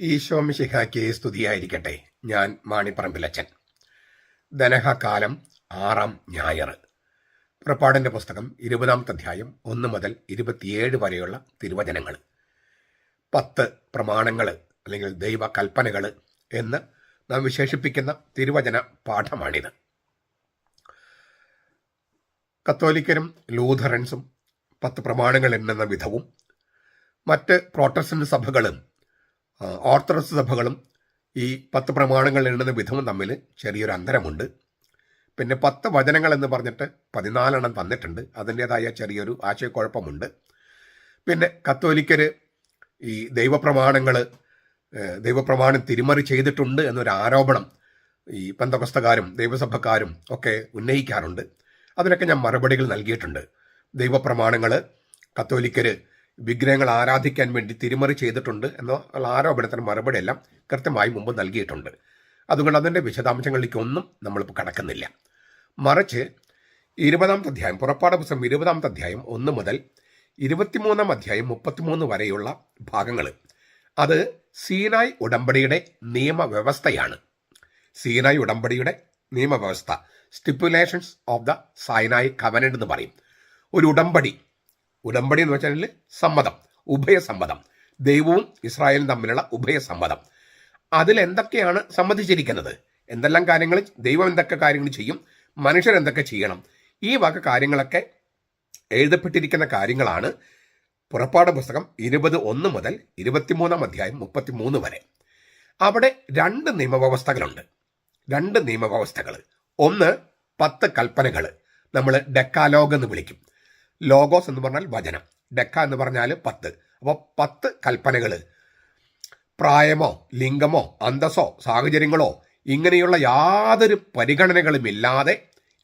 ഈശോമിശിഹായ്ക്ക് സ്തുതിയായിരിക്കട്ടെ ഞാൻ മാണിപ്പറമ്പിലച്ചൻ. ധനഹകാലം ആറാം ഞായർ. പുറപ്പാടിന്റെ പുസ്തകം ഇരുപതാമത്തെ അധ്യായം ഒന്ന് മുതൽ ഇരുപത്തിയേഴ് വരെയുള്ള തിരുവചനങ്ങൾ. പത്ത് പ്രമാണങ്ങൾ അല്ലെങ്കിൽ ദൈവ കൽപ്പനകൾ എന്ന് നാം വിശേഷിപ്പിക്കുന്ന തിരുവചന പാഠമാണിത്. കത്തോലിക്കരും ലൂഥറൻസും പത്ത് പ്രമാണങ്ങൾ എന്ന വിധവും മറ്റ് പ്രോട്ടസ്റ്റന്റ് സഭകളും ഓർത്തഡോക്സ് സഭകളും ഈ പത്ത് പ്രമാണങ്ങൾ എണ്ണുന്ന വിധവും തമ്മിൽ ചെറിയൊരു അന്തരമുണ്ട്. പിന്നെ പത്ത് വചനങ്ങൾ എന്ന് പറഞ്ഞിട്ട് പതിനാലെണ്ണം തന്നിട്ടുണ്ട്. അതിന്റേതായ ചെറിയൊരു ആശയക്കുഴപ്പമുണ്ട്. പിന്നെ കത്തോലിക്കർ ഈ ദൈവപ്രമാണങ്ങൾ ദൈവപ്രമാണം തിരിമറി ചെയ്തിട്ടുണ്ട് എന്നൊരു ആരോപണം ഈ പന്തപുസ്തകാരും ദൈവസഭക്കാരും ഒക്കെ ഉന്നയിക്കാറുണ്ട്. അതിനൊക്കെ ഞാൻ മറുപടികൾ നൽകിയിട്ടുണ്ട്. ദൈവപ്രമാണങ്ങൾ കത്തോലിക്കർ വിഗ്രഹങ്ങൾ ആരാധിക്കാൻ വേണ്ടി തിരിമറി ചെയ്തിട്ടുണ്ട് എന്നുള്ള ആരോപണത്തിന് മറുപടി എല്ലാം കൃത്യമായി മുമ്പ് നൽകിയിട്ടുണ്ട്. അതുകൊണ്ട് അതിന്റെ വിശദാംശങ്ങളിലേക്കൊന്നും നമ്മളിപ്പോൾ കടക്കുന്നില്ല. മറിച്ച് ഇരുപതാമത്തെ അധ്യായം പുറപ്പാട് പുസ്തകം ഇരുപതാമത്തെ അധ്യായം ഒന്ന് മുതൽ ഇരുപത്തിമൂന്നാം അധ്യായം മുപ്പത്തിമൂന്ന് വരെയുള്ള ഭാഗങ്ങൾ. അത് സീനായ് ഉടമ്പടിയുടെ നിയമവ്യവസ്ഥയാണ്. സീനായ് ഉടമ്പടിയുടെ നിയമവ്യവസ്ഥ. Stipulations of the Sinai covenant എന്ന് പറയും. ഒരു ഉടമ്പടി ഉടമ്പടി എന്ന് വെച്ചാൽ സമ്മതം ഉഭയസമ്മതം. ദൈവവും ഇസ്രായേലും തമ്മിലുള്ള ഉഭയസമ്മതം. അതിൽ എന്തൊക്കെയാണ് സമ്മതിച്ചിരിക്കുന്നത്? എന്തെല്ലാം കാര്യങ്ങൾ? ദൈവം എന്തൊക്കെ കാര്യങ്ങൾ ചെയ്യും? മനുഷ്യർ എന്തൊക്കെ ചെയ്യണം? ഈ വക കാര്യങ്ങളൊക്കെ എഴുതപ്പെട്ടിരിക്കുന്ന കാര്യങ്ങളാണ് പുറപ്പാട് പുസ്തകം ഇരുപത് ഒന്ന് മുതൽ ഇരുപത്തിമൂന്നാം അധ്യായം മുപ്പത്തിമൂന്ന് വരെ. അവിടെ രണ്ട് നിയമവ്യവസ്ഥകളുണ്ട്. രണ്ട് നിയമവ്യവസ്ഥകൾ ഒന്ന് പത്ത് കൽപ്പനകൾ നമ്മൾ ഡെക്കാലോഗ് എന്ന് വിളിക്കും. ലോഗോസ് എന്ന് പറഞ്ഞാൽ വചനം. ഡെക്ക എന്ന് പറഞ്ഞാൽ പത്ത്. അപ്പോൾ പത്ത് കൽപ്പനകൾ പ്രായമോ ലിംഗമോ അന്തസ്സോ സാഹചര്യങ്ങളോ ഇങ്ങനെയുള്ള യാതൊരു പരിഗണനകളുമില്ലാതെ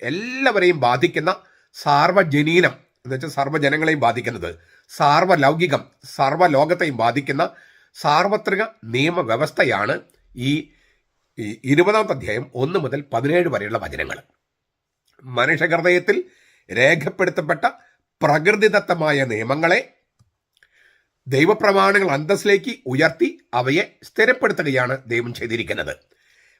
എല്ലാവരെയും ബാധിക്കുന്ന സാർവജനീനം. എന്ന് വെച്ചാൽ സർവജനങ്ങളെയും ബാധിക്കുന്നത്. സാർവലൗകികം സർവലോകത്തെയും ബാധിക്കുന്ന സാർവത്രിക നിയമവ്യവസ്ഥയാണ് ഈ ഇരുപതാം അധ്യായം ഒന്ന് മുതൽ പതിനേഴ് വരെയുള്ള വചനങ്ങൾ മനുഷ്യഹൃദയത്തിൽ രേഖപ്പെടുത്തപ്പെട്ട പ്രകൃതിദത്തമായ നിയമങ്ങളെ ദൈവപ്രമാണങ്ങൾ അന്തസ്സിലേക്ക് ഉയർത്തി അവയെ സ്ഥിരപ്പെടുത്തുകയാണ് ദൈവം ചെയ്തിരിക്കുന്നത്.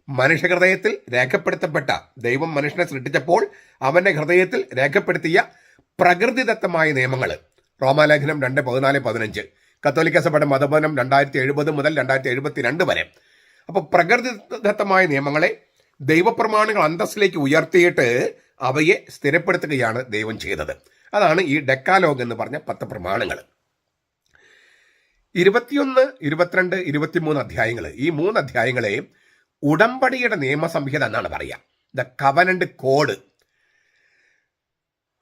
മനുഷ്യ ഹൃദയത്തിൽ രേഖപ്പെടുത്തപ്പെട്ട ദൈവം മനുഷ്യനെ സൃഷ്ടിച്ചപ്പോൾ അവന്റെ ഹൃദയത്തിൽ രേഖപ്പെടുത്തിയ പ്രകൃതിദത്തമായ നിയമങ്ങൾ. റോമാലേഖനം രണ്ട് പതിനാല് പതിനഞ്ച്. കത്തോലിക്ക സഭയുടെ മതബോധനം രണ്ടായിരത്തി എഴുപത് മുതൽ രണ്ടായിരത്തി എഴുപത്തി രണ്ട് വരെ. അപ്പോൾ പ്രകൃതിദത്തമായ നിയമങ്ങളെ ദൈവപ്രമാണങ്ങൾ അന്തസ്സിലേക്ക് ഉയർത്തിയിട്ട് അവയെ സ്ഥിരപ്പെടുത്തുകയാണ് ദൈവം ചെയ്തത്. അതാണ് ഈ ഡെക്കാലോഗ് എന്ന് പറഞ്ഞ പത്ത് പ്രമാണങ്ങൾ ഇരുപത്തിയൊന്ന് ഇരുപത്തിരണ്ട് ഇരുപത്തിമൂന്ന് അധ്യായങ്ങൾ ഈ മൂന്ന് അധ്യായങ്ങളെ ഉടമ്പടിയുടെ നിയമസംഹിത എന്നാണ് പറയുക. The covenant code.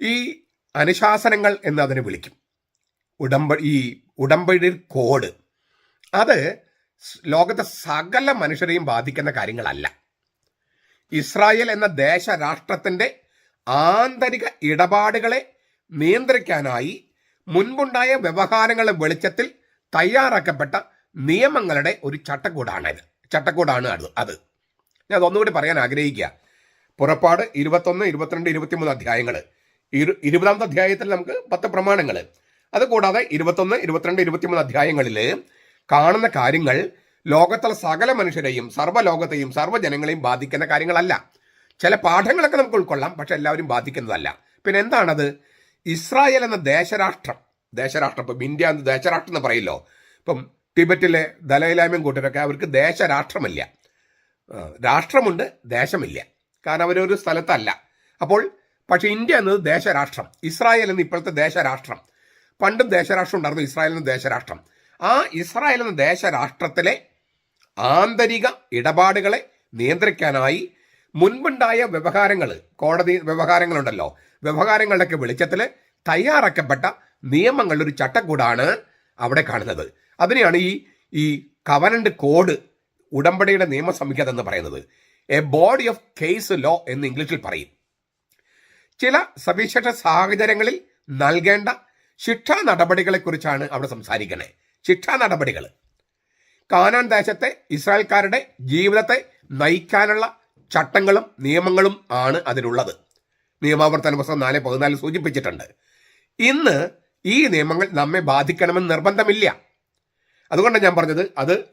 ഈ അനുശാസനങ്ങൾ എന്ന് അതിനെ വിളിക്കും. ഉടമ്പ ഈ ഉടമ്പടി കോഡ്. അത് ലോകത്തെ സകല മനുഷ്യരെയും ബാധിക്കുന്ന കാര്യങ്ങളല്ല. ഇസ്രായേൽ എന്ന ദേശരാഷ്ട്രത്തിന്റെ ആന്തരിക ഇടപാടുകളെ നിയന്ത്രിക്കാനായി മുൻപുണ്ടായ വ്യവഹാരങ്ങളുടെ വെളിച്ചത്തിൽ തയ്യാറാക്കപ്പെട്ട നിയമങ്ങളുടെ ഒരു ചട്ടക്കൂടാണിത് ചട്ടക്കൂടാണ് അത് അത്. ഞാൻ അതൊന്നുകൂടി പറയാൻ ആഗ്രഹിക്കുക. പുറപ്പാട് ഇരുപത്തൊന്ന് ഇരുപത്തിരണ്ട് ഇരുപത്തിമൂന്ന് അധ്യായങ്ങൾ ഇരു ഇരുപതാമത്തെ അധ്യായത്തിൽ നമുക്ക് പത്ത് പ്രമാണങ്ങൾ അതുകൂടാതെ ഇരുപത്തൊന്ന് ഇരുപത്തിരണ്ട് ഇരുപത്തിമൂന്ന് അധ്യായങ്ങളിൽ കാണുന്ന കാര്യങ്ങൾ ലോകത്തുള്ള സകല മനുഷ്യരെയും സർവലോകത്തെയും സർവജനങ്ങളെയും ബാധിക്കുന്ന കാര്യങ്ങളല്ല. ചില പാഠങ്ങളൊക്കെ നമുക്ക് ഉൾക്കൊള്ളാം പക്ഷെ എല്ലാവരും ബാധിക്കുന്നതല്ല. പിന്നെ എന്താണത്? ഇസ്രായേൽ എന്ന ദേശരാഷ്ട്രം ദേശരാഷ്ട്രം ഇപ്പം ഇന്ത്യ എന്ന് ദേശരാഷ്ട്രം എന്ന് പറയില്ലോ. ഇപ്പം ടിബറ്റിലെ ദലൈലാമ്യം കൂട്ടരൊക്കെ അവർക്ക് ദേശരാഷ്ട്രമില്ല. രാഷ്ട്രമുണ്ട് ദേശമില്ല. കാരണം അവരൊരു സ്ഥലത്തല്ല. അപ്പോൾ പക്ഷെ ഇന്ത്യ എന്നത് ദേശരാഷ്ട്രം ഇസ്രായേൽ എന്ന് ഇപ്പോഴത്തെ ദേശരാഷ്ട്രം. പണ്ടും ദേശരാഷ്ട്രം ഉണ്ടായിരുന്നു ഇസ്രായേൽ എന്ന ദേശരാഷ്ട്രം. ആ ഇസ്രായേൽ എന്ന ദേശരാഷ്ട്രത്തിലെ ആന്തരിക ഇടപാടുകളെ നിയന്ത്രിക്കാനായി മുൻപുണ്ടായ വ്യവഹാരങ്ങൾ കോടതി വ്യവഹാരങ്ങളുണ്ടല്ലോ. വ്യവഹാരങ്ങളുടെയൊക്കെ വെളിച്ചത്തിൽ തയ്യാറാക്കപ്പെട്ട നിയമങ്ങളുടെ ഒരു ചട്ടക്കൂടാണ് അവിടെ കാണുന്നത്. അതിനെയാണ് ഈ ഈ കവനന്റ് കോഡ് ഉടമ്പടിയുടെ നിയമസംഹിത എന്ന് പറയുന്നത്. A body of case law എന്ന് ഇംഗ്ലീഷിൽ പറയും. ചില സവിശേഷ സാഹചര്യങ്ങളിൽ നൽകേണ്ട ശിക്ഷാ നടപടികളെക്കുറിച്ചാണ് അവിടെ സംസാരിക്കുന്നത് ശിക്ഷാ നടപടികൾ കാനാൻ ദേശത്തെ ഇസ്രായേൽക്കാരുടെ ജീവിതത്തെ നയിക്കാനുള്ള ചട്ടങ്ങളും നിയമങ്ങളും ആണ് അതിനുള്ളത് നിയമാവർത്തന പുസ്തകം നാല് പതിനാല് സൂചിപ്പിച്ചിട്ടുണ്ട്. ഇന്ന് ഈ നിയമങ്ങൾ നമ്മെ ബാധിക്കണമെന്ന് നിർബന്ധമില്ല. അതുകൊണ്ടാണ് ഞാൻ പറഞ്ഞത് അത്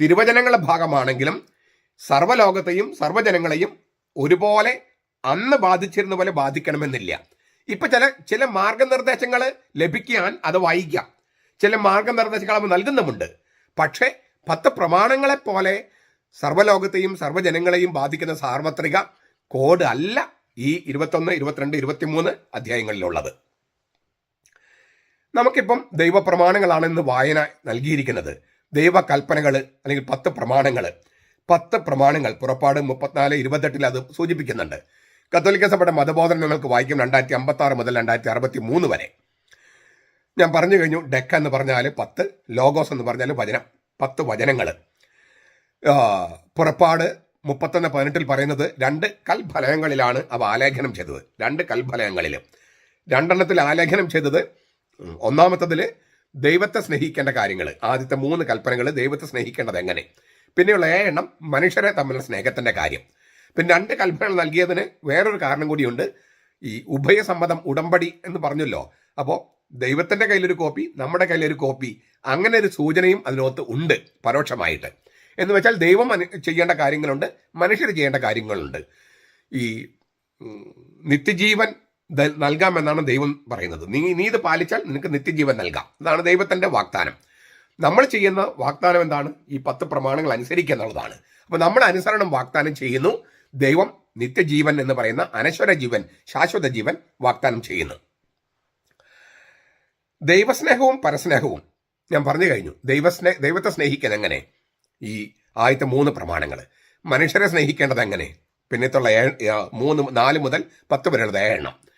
തിരുവചനങ്ങളുടെ ഭാഗമാണെങ്കിലും സർവലോകത്തെയും സർവജനങ്ങളെയും ഒരുപോലെ അന്ന് ബാധിച്ചിരുന്ന പോലെ ബാധിക്കണമെന്നില്ല. ഇപ്പൊ ചില ചില മാർഗനിർദ്ദേശങ്ങൾ ലഭിക്കാൻ അത് വായിക്കാം. ചില മാർഗനിർദ്ദേശങ്ങൾ അവ നൽകുന്നുമുണ്ട്. പക്ഷേ പത്ത് പ്രമാണങ്ങളെ പോലെ സർവലോകത്തെയും സർവജനങ്ങളെയും ബാധിക്കുന്ന സാർവത്രിക കോഡ് അല്ല. ഈ ഇരുപത്തൊന്ന് ഇരുപത്തിരണ്ട് ഇരുപത്തിമൂന്ന് അധ്യായങ്ങളിലുള്ളത്. നമുക്കിപ്പം ദൈവപ്രമാണങ്ങളാണ് ഇന്ന് വായന നൽകിയിരിക്കുന്നത്. ദൈവകൽപ്പനകൾ അല്ലെങ്കിൽ പത്ത് പ്രമാണങ്ങൾ. പത്ത് പ്രമാണങ്ങൾ പുറപ്പാട് മുപ്പത്തിനാല് ഇരുപത്തെട്ടിൽ അത് സൂചിപ്പിക്കുന്നുണ്ട്. കത്തോലിക്ക സഭയുടെ മതബോധനം നിങ്ങൾക്ക് വായിക്കും രണ്ടായിരത്തി അമ്പത്തി ആറ് മുതൽ രണ്ടായിരത്തി അറുപത്തി മൂന്ന് വരെ. ഞാൻ പറഞ്ഞു കഴിഞ്ഞു ഡെക്ക എന്ന് പറഞ്ഞാൽ പത്ത് ലോഗോസ് എന്ന് പറഞ്ഞാൽ വചനം പത്ത് വചനങ്ങൾ. പുറപ്പാട് മുപ്പത്തൊന്ന് പതിനെട്ടിൽ പറയുന്നത് രണ്ട് കൽഫലയങ്ങളിലാണ് അവ ആലേഖനം ചെയ്തത്. രണ്ട് കൽഫലയങ്ങളിൽ രണ്ടെണ്ണത്തിൽ ആലേഖനം ചെയ്തത് ഒന്നാമത്തതിൽ ദൈവത്തെ സ്നേഹിക്കേണ്ട കാര്യങ്ങൾ ആദ്യത്തെ മൂന്ന് കൽപ്പനകൾ ദൈവത്തെ സ്നേഹിക്കേണ്ടത് എങ്ങനെ? പിന്നെയുള്ള ഏഴെണ്ണം മനുഷ്യരെ തമ്മിലുള്ള സ്നേഹത്തിന്റെ കാര്യം. പിന്നെ രണ്ട് കൽപ്പനകൾ നൽകിയതിന് വേറൊരു കാരണം കൂടിയുണ്ട്. ഈ ഉഭയസമ്മതം ഉടമ്പടി എന്ന് പറഞ്ഞല്ലോ. അപ്പോൾ ദൈവത്തിന്റെ കയ്യിലൊരു കോപ്പി നമ്മുടെ കയ്യിലൊരു കോപ്പി അങ്ങനെ ഒരു സൂചനയും അതിനകത്ത് ഉണ്ട് പരോക്ഷമായിട്ട്. എന്ന് വെച്ചാൽ ദൈവം ചെയ്യേണ്ട കാര്യങ്ങളുണ്ട് മനുഷ്യർ ചെയ്യേണ്ട കാര്യങ്ങളുണ്ട്. ഈ നിത്യജീവൻ നൽകാമെന്നാണ് ദൈവം പറയുന്നത്. നീ നീ ഇത് പാലിച്ചാൽ നിനക്ക് നിത്യജീവൻ നൽകാം. ഇതാണ് ദൈവത്തിന്റെ വാഗ്ദാനം. നമ്മൾ ചെയ്യുന്ന വാഗ്ദാനം എന്താണ്? ഈ പത്ത് പ്രമാണങ്ങൾ അനുസരിക്കുക എന്നുള്ളതാണ്. അപ്പോൾ നമ്മൾ അനുസരണം വാഗ്ദാനം ചെയ്യുന്നു ദൈവം നിത്യജീവൻ എന്ന് പറയുന്ന അനശ്വര ജീവൻ ശാശ്വത ജീവൻ വാഗ്ദാനം ചെയ്യുന്നു. ദൈവസ്നേഹവും പരസ്നേഹവും. ഞാൻ പറഞ്ഞു കഴിഞ്ഞു. ദൈവസ്നേ ദൈവത്തെ സ്നേഹിക്കാൻ എങ്ങനെ? ഈ ആദ്യത്തെ മൂന്ന് പ്രമാണങ്ങൾ മനുഷ്യരെ സ്നേഹിക്കേണ്ടത് എങ്ങനെ? പിന്നത്തുള്ള ഏ മൂന്ന് നാല് മുതൽ പത്ത് വരെയുള്ളത് ഏഴെണ്ണം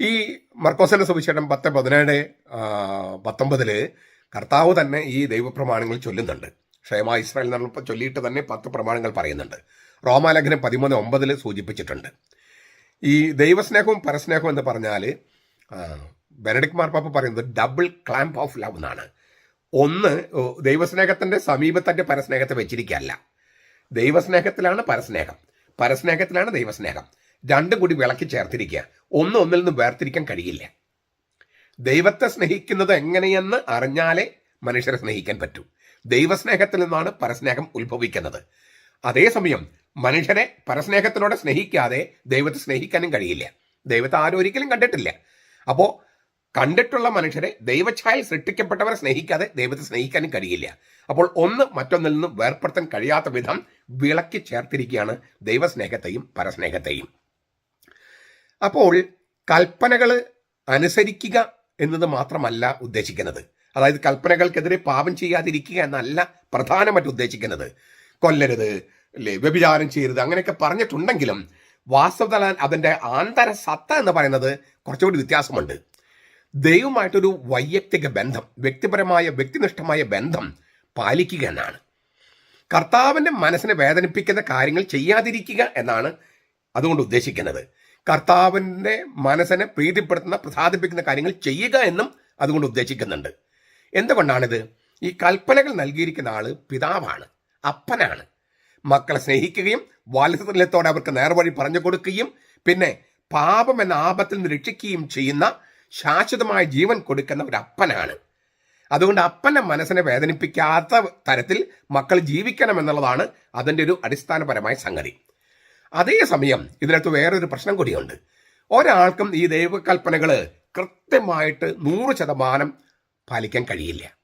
ഈ മർക്കോസിന്റെ സുവിശേഷം പത്ത് പതിനേഴ് പത്തൊമ്പതിൽ കർത്താവ് തന്നെ ഈ ദൈവപ്രമാണങ്ങൾ ചൊല്ലുന്നുണ്ട്. ക്ഷേമ ഇസ്രായേൽ എന്നപ്പോൾ ചൊല്ലിയിട്ട് തന്നെ പത്ത് പ്രമാണങ്ങൾ പറയുന്നുണ്ട്. റോമാലേഖനം പതിമൂന്ന് ഒമ്പതിൽ സൂചിപ്പിച്ചിട്ടുണ്ട്. ഈ ദൈവസ്നേഹവും പരസ്നേഹവും എന്ന് പറഞ്ഞാൽ ബെനഡിക് മാർപ്പാപ്പ പറയുന്നത് ഡബിൾ ക്ലാമ്പ് ഓഫ് ലവ് എന്നാണ്. ഒന്ന് ദൈവസ്നേഹത്തിന്റെ സമീപത്തന്റെ പരസ്നേഹത്തെ വെച്ചിരിക്കുകയല്ല. ദൈവസ്നേഹത്തിലാണ് പരസ്നേഹം. പരസ്നേഹത്തിലാണ് ദൈവസ്നേഹം. രണ്ടും കൂടി വിളക്കി ചേർത്തിരിക്കുക. ഒന്ന് ഒന്നിൽ നിന്ന് വേർതിരിക്കാൻ കഴിയില്ല. ദൈവത്തെ സ്നേഹിക്കുന്നത് എങ്ങനെയെന്ന് അറിഞ്ഞാലേ മനുഷ്യരെ സ്നേഹിക്കാൻ പറ്റൂ. ദൈവസ്നേഹത്തിൽ നിന്നാണ് പരസ്നേഹം ഉത്ഭവിക്കുന്നത്. അതേസമയം മനുഷ്യരെ പരസ്നേഹത്തിലൂടെ സ്നേഹിക്കാതെ ദൈവത്തെ സ്നേഹിക്കാനും കഴിയില്ല. ദൈവത്തെ ആരും ഒരിക്കലും കണ്ടിട്ടില്ല. അപ്പോൾ കണ്ടിട്ടുള്ള മനുഷ്യരെ ദൈവഛായ സൃഷ്ടിക്കപ്പെട്ടവരെ സ്നേഹിക്കാതെ ദൈവത്തെ സ്നേഹിക്കാനും കഴിയില്ല. അപ്പോൾ ഒന്ന് മറ്റൊന്നിൽ നിന്നും വേർപ്പെടുത്താൻ കഴിയാത്ത വിധം വിളക്കി ചേർത്തിരിക്കുകയാണ് ദൈവസ്നേഹത്തെയും പരസ്നേഹത്തെയും. അപ്പോൾ കൽപ്പനകൾ അനുസരിക്കുക എന്നത് മാത്രമല്ല ഉദ്ദേശിക്കുന്നത്. അതായത് കൽപ്പനകൾക്കെതിരെ പാപം ചെയ്യാതിരിക്കുക എന്നല്ല പ്രധാനമായിട്ട് ഉദ്ദേശിക്കുന്നത്. കൊല്ലരുത് അല്ലേ വ്യഭിചാരം ചെയ്യരുത് അങ്ങനെയൊക്കെ പറഞ്ഞിട്ടുണ്ടെങ്കിലും വാസ്തവതല അതിന്റെ ആന്തര സത്ത എന്ന് പറയുന്നത് കുറച്ചുകൂടി വ്യത്യാസമുണ്ട്. ദൈവമായിട്ടൊരു വൈയക്തിക ബന്ധം വ്യക്തിപരമായ വ്യക്തിനിഷ്ഠമായ ബന്ധം പാലിക്കുക എന്നാണ്. കർത്താവിന്റെ മനസ്സിനെ വേദനിപ്പിക്കുന്ന കാര്യങ്ങൾ ചെയ്യാതിരിക്കുക എന്നാണ് അതുകൊണ്ട് ഉദ്ദേശിക്കുന്നത്. കർത്താവിന്റെ മനസ്സിനെ പ്രീതിപ്പെടുത്തുന്ന പ്രസാദിപ്പിക്കുന്ന കാര്യങ്ങൾ ചെയ്യുക എന്നും അതുകൊണ്ട് ഉദ്ദേശിക്കുന്നുണ്ട്. എന്തുകൊണ്ടാണിത്? ഈ കൽപ്പനകൾ നൽകിയിരിക്കുന്ന ആൾ പിതാവാണ് അപ്പനാണ്. മക്കളെ സ്നേഹിക്കുകയും വാത്സല്യത്തോടെ അവർക്ക് നേർവഴി പറഞ്ഞു കൊടുക്കുകയും പിന്നെ പാപം എന്ന ആപത്തിൽ നിന്ന് രക്ഷിക്കുകയും ചെയ്യുന്ന ശാശ്വതമായ ജീവൻ കൊടുക്കുന്ന ഒരു അപ്പനാണ് അതുകൊണ്ട് അപ്പന്റെ മനസ്സിനെ വേദനിപ്പിക്കാത്ത തരത്തിൽ മക്കൾ ജീവിക്കണം എന്നുള്ളതാണ് അതിന്റെ ഒരു അടിസ്ഥാനപരമായ സംഗതി. അതേസമയം ഇതിനകത്ത് വേറൊരു പ്രശ്നം കൂടിയുണ്ട്. ഒരാൾക്കും ഈ ദൈവകൽപ്പനകൾ കൃത്യമായിട്ട് നൂറ് ശതമാനം പാലിക്കാൻ കഴിയില്ല.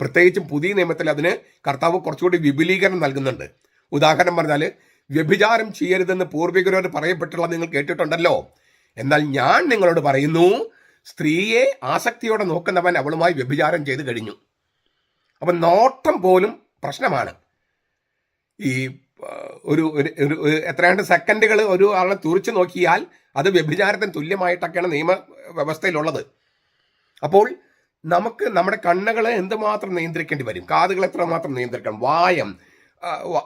പ്രത്യേകിച്ചും പുതിയ നിയമത്തിൽ അതിന് കർത്താവ് കുറച്ചുകൂടി വിപുലീകരണം നൽകുന്നുണ്ട്. ഉദാഹരണം പറഞ്ഞാൽ വ്യഭിചാരം ചെയ്യരുതെന്ന് പൂർവികരോട് പറയപ്പെട്ടുള്ള നിങ്ങൾ കേട്ടിട്ടുണ്ടല്ലോ. എന്നാൽ ഞാൻ നിങ്ങളോട് പറയുന്നു സ്ത്രീയെ ആസക്തിയോടെ നോക്കുന്നവൻ അവളുമായി വ്യഭിചാരം ചെയ്തു കഴിഞ്ഞു. അപ്പം നോട്ടം പോലും പ്രശ്നമാണ്. ഈ ഒരു ഒരു എത്രയാണ്ട് സെക്കൻഡുകൾ ഒരു ആളെ തുറിച്ചു നോക്കിയാൽ അത് വ്യഭിചാരത്തിന് തുല്യമായിട്ടൊക്കെയാണ് നിയമ വ്യവസ്ഥയിലുള്ളത്. അപ്പോൾ നമുക്ക് നമ്മുടെ കണ്ണുകളെ എന്തുമാത്രം നിയന്ത്രിക്കേണ്ടി വരും? കാതുകൾ എത്രമാത്രം നിയന്ത്രിക്കണം? വായം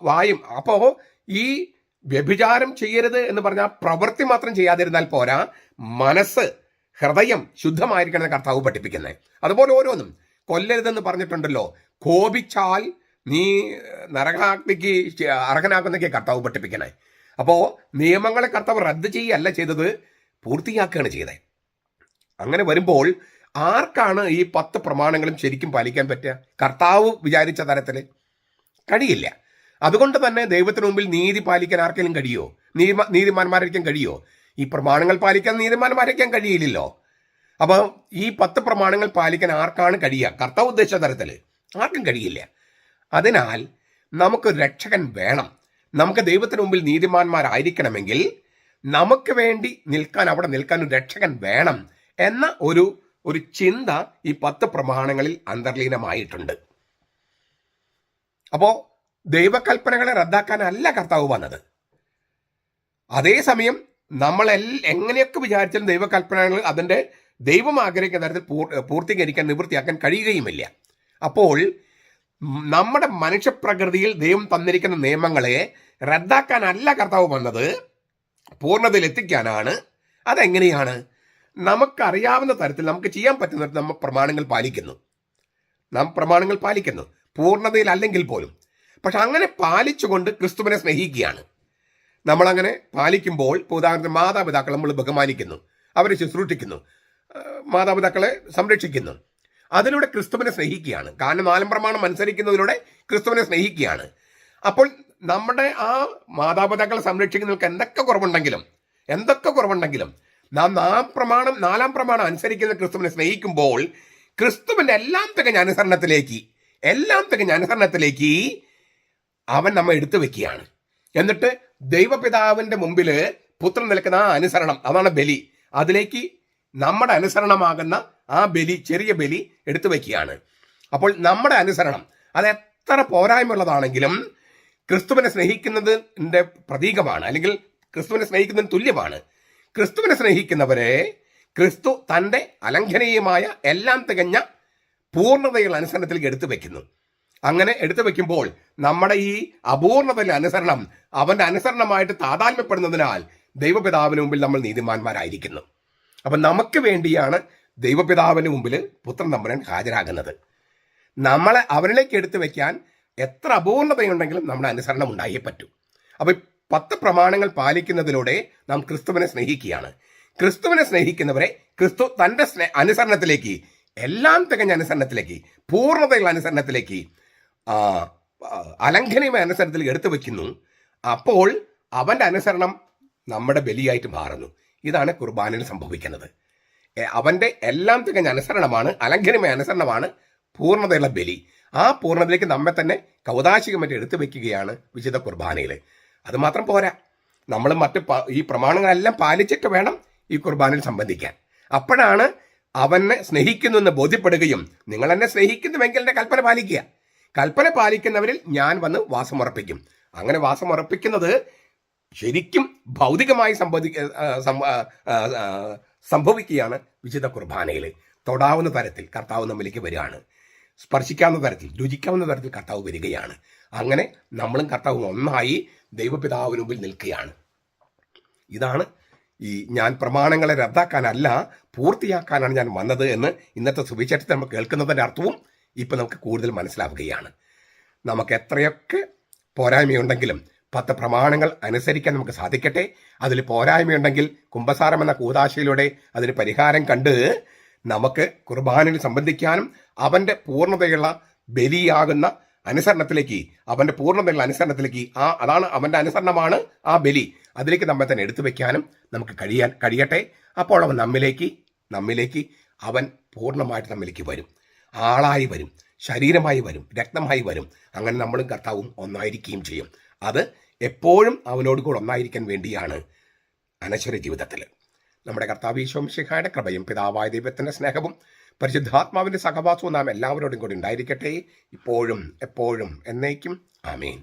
വായും. അപ്പോൾ ഈ വ്യഭിചാരം ചെയ്യരുത് എന്ന് പറഞ്ഞാൽ പ്രവൃത്തി മാത്രം ചെയ്യാതിരുന്നാൽ പോരാ മനസ്സ് ഹൃദയം ശുദ്ധമായിരിക്കണം കർത്താവ് പഠിപ്പിക്കുന്നത് അതുപോലെ ഓരോന്നും. കൊല്ലരുതെന്ന് പറഞ്ഞിട്ടുണ്ടല്ലോ. കോപിച്ചാൽ നീ നരകാഗ്നിക്ക് അർഹനാക്കുന്നൊക്കെ കർത്താവ് പഠിപ്പിക്കണേ അപ്പോൾ നിയമങ്ങളെ കർത്താവ് റദ്ദ് ചെയ്യല്ല ചെയ്തത് പൂർത്തിയാക്കുകയാണ് ചെയ്തത് അങ്ങനെ വരുമ്പോൾ ആർക്കാണ് ഈ പത്ത് പ്രമാണങ്ങളും ശരിക്കും പാലിക്കാൻ പറ്റുക? കർത്താവ് വിചാരിച്ച തരത്തിൽ കഴിയില്ല. അതുകൊണ്ട് തന്നെ ദൈവത്തിന് മുമ്പിൽ നീതി പാലിക്കാൻ ആർക്കെങ്കിലും കഴിയോ? നീതി നീതിമാന്മാരായിരിക്കാൻ കഴിയോ? ഈ പ്രമാണങ്ങൾ പാലിക്കാൻ നീതിമാനം വരയ്ക്കാൻ കഴിയില്ലല്ലോ? അപ്പോൾ ഈ പത്ത് പ്രമാണങ്ങൾ പാലിക്കാൻ ആർക്കാണ് കഴിയുക? കർത്താവ് ഉദ്ദേശിച്ച തരത്തിൽ ആർക്കും കഴിയില്ല. അതിനാൽ നമുക്ക് രക്ഷകൻ വേണം. നമുക്ക് ദൈവത്തിന് മുമ്പിൽ നീതിമാന്മാരായിരിക്കണമെങ്കിൽ നമുക്ക് വേണ്ടി നിൽക്കാൻ അവിടെ നിൽക്കാൻ ഒരു രക്ഷകൻ വേണം എന്ന ഒരു ഒരു ചിന്ത ഈ പത്ത് പ്രമാണങ്ങളിൽ അന്തർലീനമായിട്ടുണ്ട്. അപ്പോ ദൈവകൽപ്പനകളെ റദ്ദാക്കാനല്ല കർത്താവ് വന്നത്. അതേസമയം നമ്മൾ എങ്ങനെയൊക്കെ വിചാരിച്ചാലും ദൈവകൽപ്പനകൾ അതിന്റെ ദൈവം ആഗ്രഹിക്കുന്ന തരത്തിൽ പൂർ- പൂർത്തീകരിക്കാൻ നിവൃത്തിയാക്കാൻ കഴിയുകയുമില്ല. അപ്പോൾ നമ്മുടെ മനുഷ്യപ്രകൃതിയിൽ ദൈവം തന്നിരിക്കുന്ന നിയമങ്ങളെ റദ്ദാക്കാനല്ല കർത്താവ് വന്നത്. പൂർണതയിൽ എത്തിക്കാനാണ് അതെങ്ങനെയാണ്? നമുക്കറിയാവുന്ന തരത്തിൽ നമുക്ക് ചെയ്യാൻ പറ്റുന്ന തരത്തിൽ നമ്മൾ പ്രമാണങ്ങൾ പാലിക്കുന്നു. നാം പ്രമാണങ്ങൾ പാലിക്കുന്നു. പൂർണതയിൽ അല്ലെങ്കിൽ പോലും. പക്ഷെ അങ്ങനെ പാലിച്ചുകൊണ്ട് ക്രിസ്തുവിനെ സ്നേഹിക്കുകയാണ്. നമ്മളങ്ങനെ പാലിക്കുമ്പോൾ ഇപ്പോൾ ഉദാഹരണത്തിന് മാതാപിതാക്കളെ നമ്മൾ ബഹുമാനിക്കുന്നു. അവരെ ശുശ്രൂഷിക്കുന്നു. മാതാപിതാക്കളെ സംരക്ഷിക്കുന്നു. അതിലൂടെ ക്രിസ്തുവിനെ സ്നേഹിക്കുകയാണ്. കാരണം നാലും പ്രമാണം അനുസരിക്കുന്നതിലൂടെ ക്രിസ്തുവിനെ സ്നേഹിക്കുകയാണ്. അപ്പോൾ നമ്മുടെ ആ മാതാപിതാക്കളെ സംരക്ഷിക്കുന്നവർക്ക് എന്തൊക്കെ കുറവുണ്ടെങ്കിലും എന്തൊക്കെ കുറവുണ്ടെങ്കിലും നാം നാം പ്രമാണം നാലാം പ്രമാണം അനുസരിക്കുന്ന ക്രിസ്തുവിനെ സ്നേഹിക്കുമ്പോൾ ക്രിസ്തുവിന്റെ എല്ലാം തികഞ്ഞ അനുസരണത്തിലേക്ക് എല്ലാം തികഞ്ഞ അനുസരണത്തിലേക്ക് അവൻ നമ്മെ എടുത്തു വെക്കുകയാണ് എന്നിട്ട് ദൈവപിതാവിന്റെ മുമ്പിൽ പുത്രൻ നിൽക്കുന്ന ആ അനുസരണം അതാണ് ബലി. അതിലേക്ക് നമ്മുടെ അനുസരണമാകുന്ന ആ ബലി ചെറിയ ബലി എടുത്തു വയ്ക്കുകയാണ്. അപ്പോൾ നമ്മുടെ അനുസരണം അത് എത്ര പോരായ്മയുള്ളതാണെങ്കിലും ക്രിസ്തുവിനെ സ്നേഹിക്കുന്നതിന്റെ പ്രതീകമാണ് അല്ലെങ്കിൽ ക്രിസ്തുവിനെ സ്നേഹിക്കുന്നതിന് തുല്യമാണ്. ക്രിസ്തുവിനെ സ്നേഹിക്കുന്നവരെ ക്രിസ്തു തന്റെ അലംഘനീയമായ എല്ലാം തികഞ്ഞ പൂർണതയുള്ള അനുസരണത്തിലേക്ക് എടുത്തു വെക്കുന്നു അങ്ങനെ എടുത്തു വെക്കുമ്പോൾ നമ്മുടെ ഈ അപൂർണതയിലെ അനുസരണം അവന്റെ അനുസരണമായിട്ട് താതാത്മ്യപ്പെടുന്നതിനാൽ ദൈവപിതാവിന് മുമ്പിൽ നമ്മൾ നീതിമാന്മാരായിരിക്കുന്നു. അപ്പം നമുക്ക് വേണ്ടിയാണ് ദൈവപിതാവിന് മുമ്പിൽ പുത്രൻ തമ്പുരാൻ ഹാജരാകുന്നത്. നമ്മളെ അവനിലേക്ക് എടുത്തു വെക്കാൻ എത്ര അപൂർണതയുണ്ടെങ്കിലും നമ്മുടെ അനുസരണം ഉണ്ടായേ പറ്റൂ. അപ്പം പത്ത് പ്രമാണങ്ങൾ പാലിക്കുന്നതിലൂടെ നാം ക്രിസ്തുവിനെ സ്നേഹിക്കുകയാണ്. ക്രിസ്തുവിനെ സ്നേഹിക്കുന്നവരെ ക്രിസ്തു തന്റെ അനുസരണത്തിലേക്ക് എല്ലാം തികഞ്ഞ അനുസരണത്തിലേക്ക് പൂർണതയുള്ള അനുസരണത്തിലേക്ക് അലംഘനീയമായ അനുസരണത്തിൽ എടുത്തു വെക്കുന്നു അപ്പോൾ അവന്റെ അനുസരണം നമ്മുടെ ബലിയായിട്ട് മാറുന്നു. ഇതാണ് കുർബാനയിൽ സംഭവിക്കുന്നത്. അവന്റെ എല്ലാം തികഞ്ഞ അനുസരണമാണ് അലംഘനമായ അനുസരണമാണ് പൂർണതയുള്ള ബലി. ആ പൂർണതയിലേക്ക് നമ്മെ തന്നെ കൗതാശികമായിട്ട് എടുത്തു വയ്ക്കുകയാണ് വിശുദ്ധ കുർബാനയിൽ അതുമാത്രം പോരാ. നമ്മൾ മറ്റ് ഈ പ്രമാണങ്ങളെല്ലാം പാലിച്ചിട്ട് വേണം ഈ കുർബാനയിൽ സംബന്ധിക്കാൻ. അപ്പോഴാണ് അവനെ സ്നേഹിക്കുന്നു എന്ന് ബോധ്യപ്പെടുകയും നിങ്ങൾ എന്നെ സ്നേഹിക്കുന്നുവെങ്കിൽ എന്റെ കൽപ്പന പാലിക്കുക. കൽപ്പന പാലിക്കുന്നവരിൽ ഞാൻ വന്ന് വാസമുറപ്പിക്കും. അങ്ങനെ വാസമുറപ്പിക്കുന്നത് ശരിക്കും ഭൗതികമായി സംഭവി സംഭവിക്കുകയാണ് വിശുദ്ധ കുർബാനയിൽ. തൊടാവുന്ന തരത്തിൽ കർത്താവ് നമ്മിലേക്ക് വരികയാണ്. സ്പർശിക്കാവുന്ന തരത്തിൽ രുചിക്കാവുന്ന തരത്തിൽ കർത്താവ് വരികയാണ്. അങ്ങനെ നമ്മളും കർത്താവും ഒന്നായി ദൈവപിതാവിന് മുമ്പിൽ നിൽക്കുകയാണ്. ഇതാണ് ഈ ഞാൻ പ്രമാണങ്ങളെ റദ്ദാക്കാനല്ല പൂർത്തിയാക്കാനാണ് ഞാൻ വന്നത് എന്ന് ഇന്നത്തെ സുവിശേഷത്തിൽ നമ്മൾ കേൾക്കുന്നതിന്റെ അർത്ഥവും ഇപ്പം നമുക്ക് കൂടുതൽ മനസ്സിലാവുകയാണ്. നമുക്ക് എത്രയൊക്കെ പോരായ്മയുണ്ടെങ്കിലും പത്ത് പ്രമാണങ്ങൾ അനുസരിക്കാൻ നമുക്ക് സാധിക്കട്ടെ. അതിൽ പോരായ്മയുണ്ടെങ്കിൽ കുംഭസാരം എന്ന കൂതാശയിലൂടെ അതിന് പരിഹാരം കണ്ട് നമുക്ക് കുർബാനയിൽ സംബന്ധിക്കാനും അവന്റെ പൂർണതയുള്ള ബലിയാകുന്ന അനുസരണത്തിലേക്ക് അവന്റെ പൂർണതയുള്ള അനുസരണത്തിലേക്ക് ആ അതാണ് അവന്റെ അനുസരണമാണ് ആ ബലി. അതിലേക്ക് നമ്മെ തന്നെ എടുത്തു വയ്ക്കാനും നമുക്ക് കഴിയാൻ കഴിയട്ടെ. അപ്പോൾ അവൻ നമ്മിലേക്ക് നമ്മിലേക്ക് അവൻ പൂർണമായിട്ട് നമ്മിലേക്ക് വരും. ആളായി വരും ശരീരമായി വരും രക്തമായി വരും. അങ്ങനെ നമ്മളും കർത്താവും ഒന്നായിരിക്കുകയും ചെയ്യും. അത് എപ്പോഴും അവനോട് കൂടെ ഒന്നായിരിക്കാൻ വേണ്ടിയാണ് അനശ്വര ജീവിതത്തിൽ നമ്മുടെ കർത്താവ് ഈശോംശിഖായുടെ കൃപയും പിതാവായ ദൈവത്തിന്റെ സ്നേഹവും പരിശുദ്ധാത്മാവിന്റെ സഹവാസവും നാം എല്ലാവരോടും കൂടി ഉണ്ടായിരിക്കട്ടെ. ഇപ്പോഴും എപ്പോഴും എന്നേക്കും. ആമേൻ.